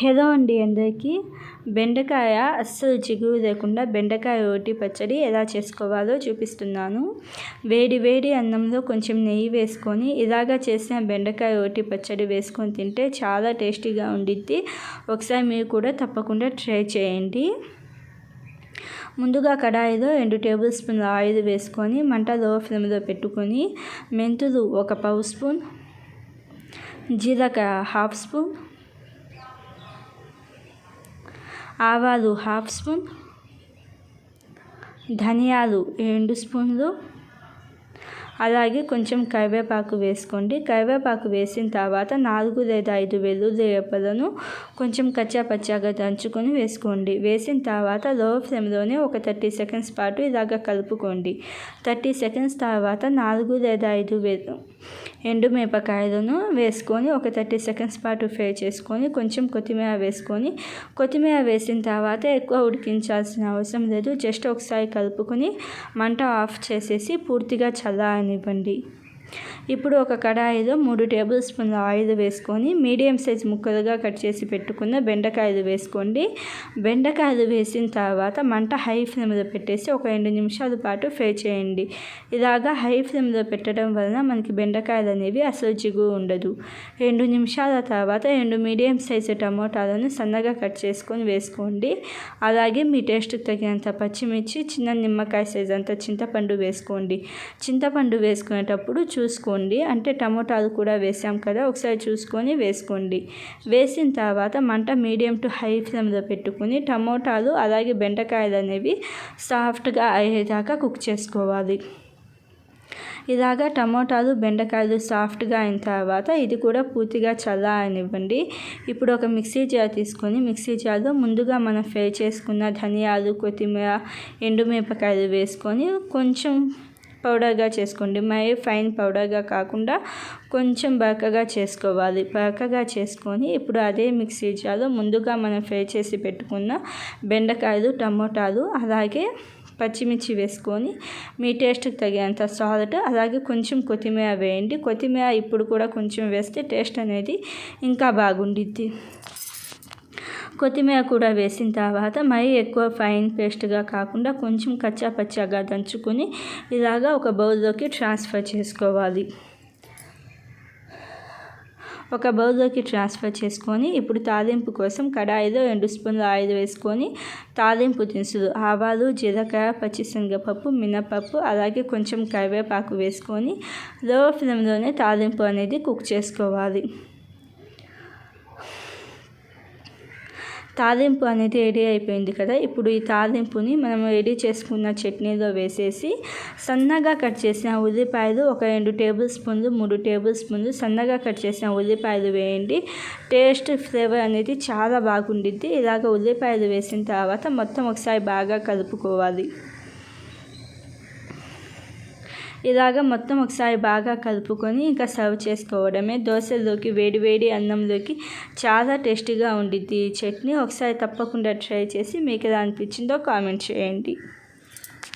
Hello అండి అందరికీ. బెండకాయ అస్సలు చిగురు లేకుండా బెండకాయ రోటి పచ్చడి ఎలా చేసుకోవాలో చూపిస్తున్నాను. వేడి వేడి అన్నంలో కొంచెం నెయ్యి వేసుకొని ఇలాగా చేసిన బెండకాయ రోటి పచ్చడి వేసుకొని తింటే చాలా టేస్టీగా ఉండిద్ది. ఒకసారి మీరు కూడా తప్పకుండా ట్రై చేయండి. ముందుగా కడాయిలో రెండు టేబుల్ స్పూన్ల ఆయిల్ వేసుకొని మంట లో ఫ్లేమ్లో పెట్టుకొని మెంతులు ఒక పావు స్పూన్ జీలకాయ హాఫ్ స్పూన్ ఆవాలు హాఫ్ స్పూన్ ధనియాలు రెండు స్పూన్లు అలాగే కొంచెం కరివేపాకు వేసుకోండి. కరివేపాకు వేసిన తర్వాత నాలుగు లేదా ఐదు వెల్లుల్లి రెప్పలను కొంచెం కచ్చా పచ్చాగా దంచుకొని వేసుకోండి. వేసిన తర్వాత లో ఫ్లేమ్లోనే ఒక థర్టీ సెకండ్స్ పాటు ఇలాగ కలుపుకోండి. థర్టీ సెకండ్స్ తర్వాత నాలుగు లేదా ఐదు ఎండు మిరపకాయలను వేసుకొని ఒక థర్టీ సెకండ్స్ పాటు ఫ్రై చేసుకొని కొంచెం కొత్తిమీర వేసుకొని కొత్తిమీర వేసిన తర్వాత ఎక్కువ ఉడికించాల్సిన అవసరం లేదు. జస్ట్ ఒకసారి కలుపుకొని మంట ఆఫ్ చేసేసి పూర్తిగా చల్లారనివ్వండి ఇప్పుడు ఒక కడాయిలో మూడు టేబుల్ స్పూన్ల ఆయిల్ వేసుకొని మీడియం సైజ్ ముక్కలుగా కట్ చేసి పెట్టుకున్న బెండకాయలు వేసుకోండి. బెండకాయలు వేసిన తర్వాత మంట హై ఫ్లేమ్లో పెట్టేసి ఒక రెండు నిమిషాల పాటు ఫ్రై చేయండి. ఇలాగా హై ఫ్లేమ్లో పెట్టడం వలన మనకి బెండకాయలు అనేవి అసలు జిగు ఉండదు. రెండు నిమిషాల తర్వాత రెండు మీడియం సైజు టమోటాలను సన్నగా కట్ చేసుకొని వేసుకోండి. అలాగే మీ టేస్ట్కి తగినంత పచ్చిమిర్చి చిన్న నిమ్మకాయ సైజ్ అంత చింతపండు వేసుకోండి. చింతపండు వేసుకునేటప్పుడు చూసుకోండి. అంటే టమోటాలు కూడా వేసాం కదా ఒకసారి చూసుకొని వేసుకోండి. వేసిన తర్వాత మంట మీడియం టు హై ఫ్లేమ్లో పెట్టుకుని టమోటాలు అలాగే బెండకాయలు అనేవి సాఫ్ట్గా అయ్యేదాకా కుక్ చేసుకోవాలి. ఇలాగా టమోటాలు బెండకాయలు సాఫ్ట్గా అయిన తర్వాత ఇది కూడా పూర్తిగా చల్లారనివ్వండి. ఇప్పుడు ఒక మిక్సీ జార్ తీసుకొని మిక్సీ జార్లో ముందుగా మనం ఫ్రై చేసుకున్న ధనియాలు కొత్తిమీర ఎండుమిరపకాయలు వేసుకొని కొంచెం పౌడర్గా చేసుకోండి. మరీ ఫైన్ పౌడర్గా కాకుండా కొంచెం బరకగా చేసుకోవాలి. బరకగా చేసుకొని ఇప్పుడు అదే మిక్సీ జార్లో ముందుగా మనం ఫ్రై చేసి పెట్టుకున్న బెండకాయలు టమోటాలు అలాగే పచ్చిమిర్చి వేసుకొని మీ టేస్ట్కి తగినంత సాల్ట్ అలాగే కొంచెం కొత్తిమీర వేయండి. కొత్తిమీర ఇప్పుడు కూడా కొంచెం వేస్తే టేస్ట్ అనేది ఇంకా బాగుండిద్ది. కొత్తిమీర కూడా వేసిన తర్వాత మరీ ఎక్కువ ఫైన్ పేస్ట్గా కాకుండా కొంచెం కచ్చా పచ్చాగా దంచుకొని ఇలాగా ఒక బౌల్లోకి ట్రాన్స్ఫర్ చేసుకోవాలి. ఒక బౌల్లోకి ట్రాన్స్ఫర్ చేసుకొని ఇప్పుడు తాలింపు కోసం కడాయిలో రెండు స్పూన్ల ఆయిల్ వేసుకొని తాలింపు దినుసులు ఆవాలు జీలకర్ర పచ్చిశనగపప్పు మినపప్పు అలాగే కొంచెం కరివేపాకు వేసుకొని లో ఫ్లేమ్లోనే తాలింపు అనేది కుక్ చేసుకోవాలి. తాలింపు అనేది రెడీ అయిపోయింది కదా. ఇప్పుడు ఈ తాలింపుని మనం రెడీ చేసుకున్న చట్నీలో వేసేసి సన్నగా కట్ చేసిన ఉల్లిపాయలు ఒక రెండు టేబుల్ స్పూన్లు మూడు టేబుల్ స్పూన్లు సన్నగా కట్ చేసిన ఉల్లిపాయలు వేయండి. టేస్ట్ ఫ్లేవర్ అనేది చాలా బాగుండిద్ది. ఇలాగ ఉల్లిపాయలు వేసిన తర్వాత మొత్తం ఒకసారి బాగా కలుపుకోవాలి. ఇలాగ మొత్తం ఒకసారి బాగా కలుపుకొని ఇంకా సర్వ్ చేసుకోవడమే. దోశలోకి వేడి వేడి అన్నంలోకి చాలా టేస్టీగా ఉండిద్ది ఈ చట్నీ. ఒకసారి తప్పకుండా ట్రై చేసి మీకు ఎలా అనిపించిందో కామెంట్ చేయండి.